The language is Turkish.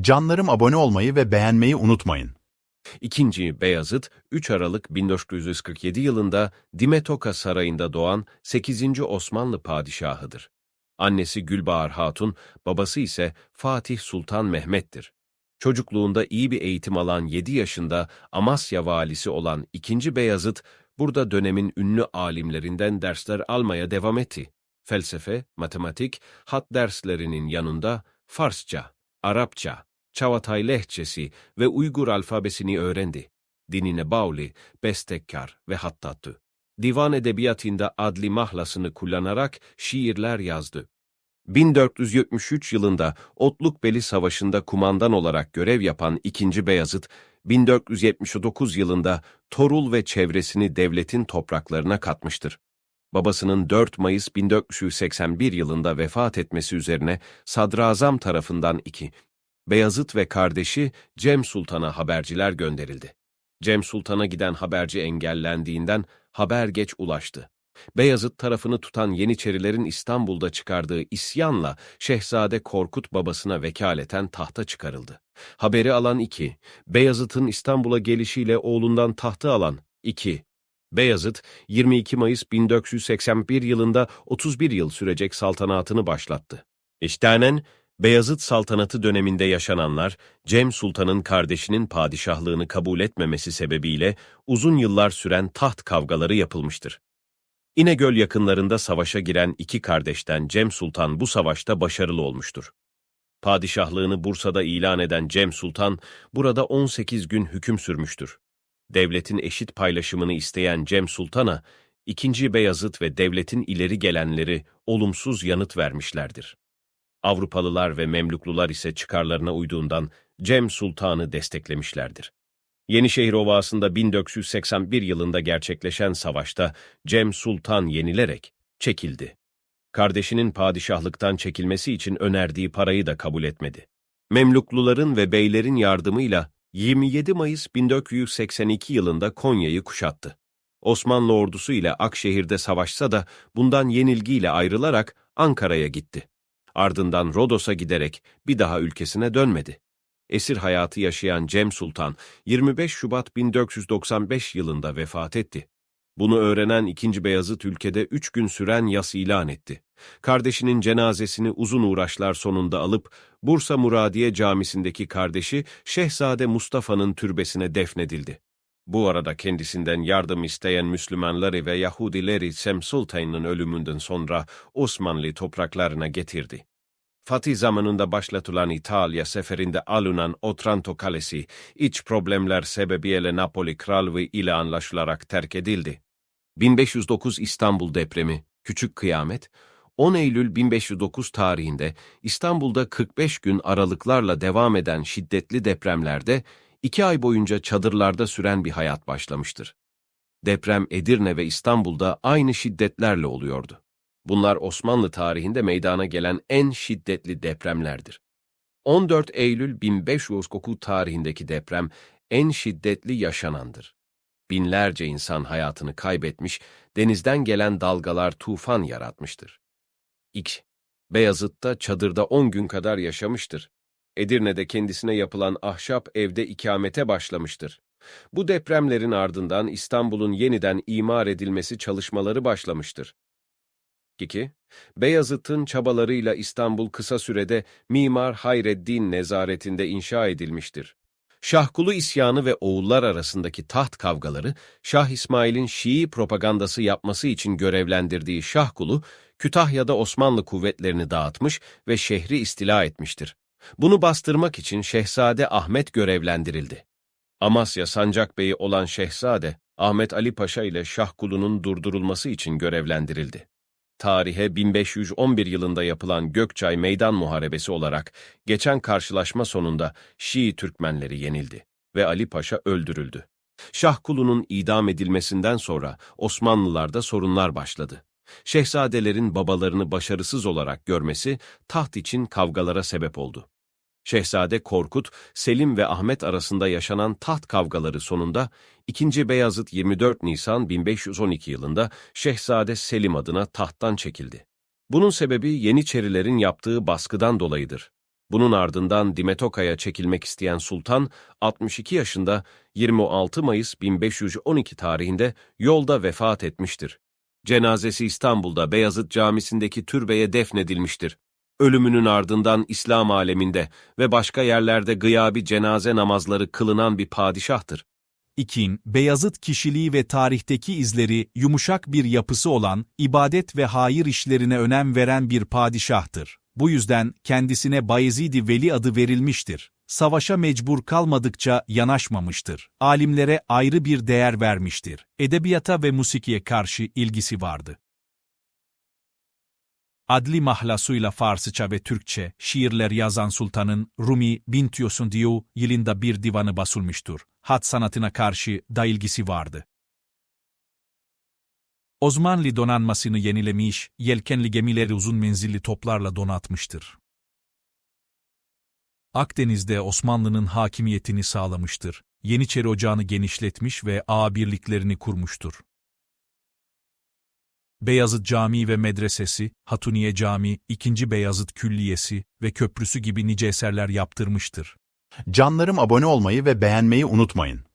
Canlarım abone olmayı ve beğenmeyi unutmayın. İkinci Beyazıt, 3 Aralık 1947 yılında Dimetoka Sarayı'nda doğan 8. Osmanlı padişahıdır. Annesi Gülbahar Hatun, babası ise Fatih Sultan Mehmet'tir. Çocukluğunda iyi bir eğitim alan 7 yaşında Amasya valisi olan 2. Beyazıt, burada dönemin ünlü alimlerinden dersler almaya devam etti. Felsefe, matematik, hat derslerinin yanında Farsça, Arapça, Çavatay lehçesi ve Uygur alfabesini öğrendi. Dinine bağlı, bestekkar ve hattattı. Divan edebiyatında adli mahlasını kullanarak şiirler yazdı. 1473 yılında Otlukbeli Savaşı'nda kumandan olarak görev yapan 2. Beyazıt, 1479 yılında Torul ve çevresini devletin topraklarına katmıştır. Babasının 4 Mayıs 1481 yılında vefat etmesi üzerine Sadrazam tarafından 2. Beyazıt ve kardeşi Cem Sultan'a haberciler gönderildi. Cem Sultan'a giden haberci engellendiğinden haber geç ulaştı. Beyazıt tarafını tutan Yeniçerilerin İstanbul'da çıkardığı isyanla Şehzade Korkut babasına vekaleten tahta çıkarıldı. Haberi alan 2. Beyazıt'ın İstanbul'a gelişiyle oğlundan tahtı alan 2. Beyazıt, 22 Mayıs 1481 yılında 31 yıl sürecek saltanatını başlattı. İştanen, Beyazıt saltanatı döneminde yaşananlar, Cem Sultan'ın kardeşinin padişahlığını kabul etmemesi sebebiyle uzun yıllar süren taht kavgaları yapılmıştır. İnegöl yakınlarında savaşa giren iki kardeşten Cem Sultan bu savaşta başarılı olmuştur. Padişahlığını Bursa'da ilan eden Cem Sultan, burada 18 gün hüküm sürmüştür. Devletin eşit paylaşımını isteyen Cem Sultan'a, ikinci Beyazıt ve devletin ileri gelenleri olumsuz yanıt vermişlerdir. Avrupalılar ve Memluklular ise çıkarlarına uyduğundan Cem Sultan'ı desteklemişlerdir. Yenişehir Ovası'nda 1481 yılında gerçekleşen savaşta Cem Sultan yenilerek çekildi. Kardeşinin padişahlıktan çekilmesi için önerdiği parayı da kabul etmedi. Memlukluların ve beylerin yardımıyla 27 Mayıs 1482 yılında Konya'yı kuşattı. Osmanlı ordusu ile Akşehir'de savaşsa da bundan yenilgiyle ayrılarak Ankara'ya gitti. Ardından Rodos'a giderek bir daha ülkesine dönmedi. Esir hayatı yaşayan Cem Sultan 25 Şubat 1495 yılında vefat etti. Bunu öğrenen 2. Beyazıt ülkede üç gün süren yas ilan etti. Kardeşinin cenazesini uzun uğraşlar sonunda alıp Bursa Muradiye Camisi'ndeki kardeşi Şehzade Mustafa'nın türbesine defnedildi. Bu arada kendisinden yardım isteyen Müslümanları ve Yahudileri Sem Sultan'ın ölümünden sonra Osmanlı topraklarına getirdi. Fatih zamanında başlatılan İtalya seferinde alınan Otranto Kalesi, iç problemler sebebiyle Napoli Krallığı ile anlaşılarak terk edildi. 1509 İstanbul depremi, Küçük Kıyamet, 10 Eylül 1509 tarihinde İstanbul'da 45 gün aralıklarla devam eden şiddetli depremlerde iki ay boyunca çadırlarda süren bir hayat başlamıştır. Deprem Edirne ve İstanbul'da aynı şiddetlerle oluyordu. Bunlar Osmanlı tarihinde meydana gelen en şiddetli depremlerdir. 14 Eylül 1509 tarihindeki deprem en şiddetli yaşanandır. Binlerce insan hayatını kaybetmiş, denizden gelen dalgalar tufan yaratmıştır. X. Beyazıt'ta çadırda 10 gün kadar yaşamıştır. Edirne'de kendisine yapılan ahşap evde ikamete başlamıştır. Bu depremlerin ardından İstanbul'un yeniden imar edilmesi çalışmaları başlamıştır. 2. Beyazıt'ın çabalarıyla İstanbul kısa sürede Mimar Hayreddin nezaretinde inşa edilmiştir. Şahkulu isyanı ve oğullar arasındaki taht kavgaları, Şah İsmail'in Şii propagandası yapması için görevlendirdiği Şahkulu, Kütahya'da Osmanlı kuvvetlerini dağıtmış ve şehri istila etmiştir. Bunu bastırmak için Şehzade Ahmet görevlendirildi. Amasya Sancakbeyi olan Şehzade, Ahmet Ali Paşa ile Şahkulu'nun durdurulması için görevlendirildi tarihe 1511 yılında yapılan Gökçay Meydan Muharebesi olarak geçen karşılaşma sonunda Şii Türkmenleri yenildi ve Ali Paşa öldürüldü. Şahkulu'nun idam edilmesinden sonra Osmanlılarda sorunlar başladı. Şehzadelerin babalarını başarısız olarak görmesi taht için kavgalara sebep oldu. Şehzade Korkut, Selim ve Ahmet arasında yaşanan taht kavgaları sonunda 2. Beyazıt 24 Nisan 1512 yılında Şehzade Selim adına tahttan çekildi. Bunun sebebi Yeniçerilerin yaptığı baskıdan dolayıdır. Bunun ardından Dimetoka'ya çekilmek isteyen sultan, 62 yaşında 26 Mayıs 1512 tarihinde yolda vefat etmiştir. Cenazesi İstanbul'da Beyazıt Camisi'ndeki türbeye defnedilmiştir. Ölümünün ardından İslam aleminde ve başka yerlerde gıyabi cenaze namazları kılınan bir padişahtır. İkin, Beyazıt kişiliği ve tarihteki izleri yumuşak bir yapısı olan, ibadet ve hayır işlerine önem veren bir padişahtır. Bu yüzden kendisine Bayezid-i Veli adı verilmiştir. Savaşa mecbur kalmadıkça yanaşmamıştır. Alimlere ayrı bir değer vermiştir. Edebiyata ve musikiye karşı ilgisi vardı. Adli mahlasuyla Farsça ve Türkçe şiirler yazan sultanın Rumi Bintiyos'un diyor yılında bir divanı basılmıştır. Hat sanatına karşı da ilgisi vardı. Osmanlı donanmasını yenilemiş, yelkenli gemileri uzun menzilli toplarla donatmıştır. Akdeniz'de Osmanlı'nın hakimiyetini sağlamıştır. Yeniçeri Ocağı'nı genişletmiş ve ağ birliklerini kurmuştur. Beyazıt Camii ve Medresesi, Hatuniye Camii, 2. Beyazıt Külliyesi ve köprüsü gibi nice eserler yaptırmıştır. Canlarım abone olmayı ve beğenmeyi unutmayın.